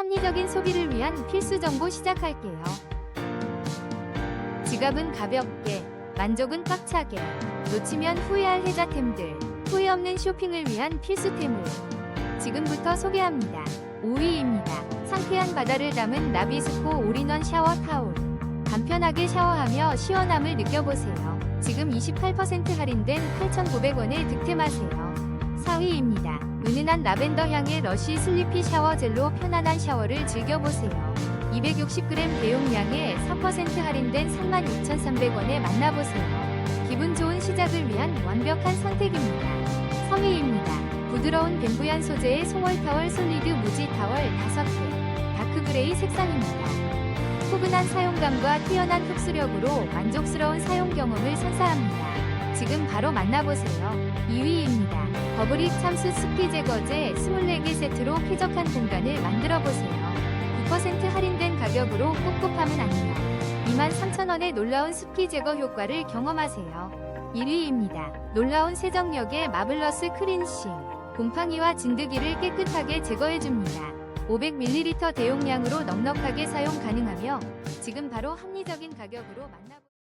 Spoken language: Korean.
합리적인 소비를 위한 필수 정보 시작할게요. 지갑은 가볍게, 만족은 꽉차게, 놓치면 후회할 혜자템들, 후회 없는 쇼핑을 위한 필수템을 지금부터 소개합니다. 5위입니다. 상쾌한 바다를 담은 나비스코 올인원 샤워 타올. 간편하게 샤워하며 시원함을 느껴보세요. 지금 28% 할인된 8,900원에 득템하세요. 4위입니다. 은은한 라벤더 향의 러쉬 슬리피 샤워 젤로 편안한 샤워를 즐겨보세요. 260g 대용량에 3% 할인된 32,300원에 만나보세요. 기분 좋은 시작을 위한 완벽한 선택입니다. 3위입니다. 부드러운 뱀부얀 소재의 송월 타월 솔리드 무지 타월 5개. 다크그레이 색상입니다. 포근한 사용감과 뛰어난 흡수력으로 만족스러운 사용 경험을 선사합니다. 지금 바로 만나보세요. 2위입니다. 버블릭 참수 습기 제거제 24개 세트로 쾌적한 공간을 만들어보세요. 9% 할인된 가격으로 꿉꿉함은 안녕. 23,000원의 놀라운 습기 제거 효과를 경험하세요. 1위입니다. 놀라운 세정력의 마블러스 클린싱. 곰팡이와 진드기를 깨끗하게 제거해줍니다. 500ml 대용량으로 넉넉하게 사용 가능하며 지금 바로 합리적인 가격으로 만나보